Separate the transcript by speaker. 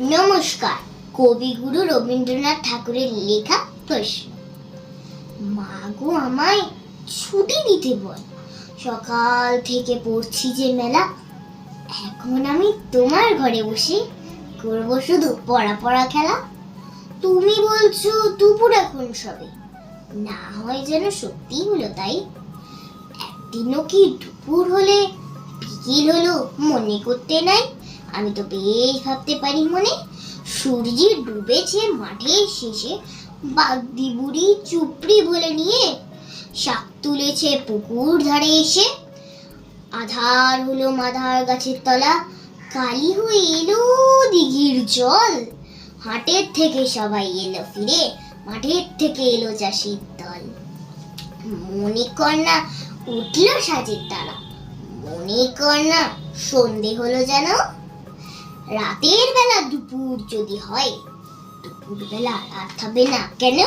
Speaker 1: নমস্কার। কবিগুরু রবীন্দ্রনাথ ঠাকুরের লেখা প্রশ্ন। মা গো আমায় ছুটি দিতে বল। সকাল থেকে পড়ছি যে মেলা। এখন আমি তোমার ঘরে বসে করব শুধু পড়া পড়া খেলা। তুমি বলছো দুপুর এখন সবে। না হয় যেন সত্যি হলো তাই। একদিনও কি দুপুর হলে বিকেল হলো মনে করতে নাই? আমি তো বেশ ভাবতে পারি মনে। সূর্য ডুবেছে মাঠে শেষে, বাগদি বুড়ি চুপড়ি বলে নিয়ে শাক তুলেছে পুকুর ধারে এসে। আধার হলো মাধার গাছের তলা, কালি হয়ে এলো দিঘির জল। হাটের থেকে সবাই এলো ফিরে, মাঠের থেকে এলো চাষির দল। কর না, উঠল সাজের তারা। কর না, সন্ধে হলো যেন। রাতের বেলা দুপুর যদি হয় দুপুর বেলা রাত হবে না। কেন?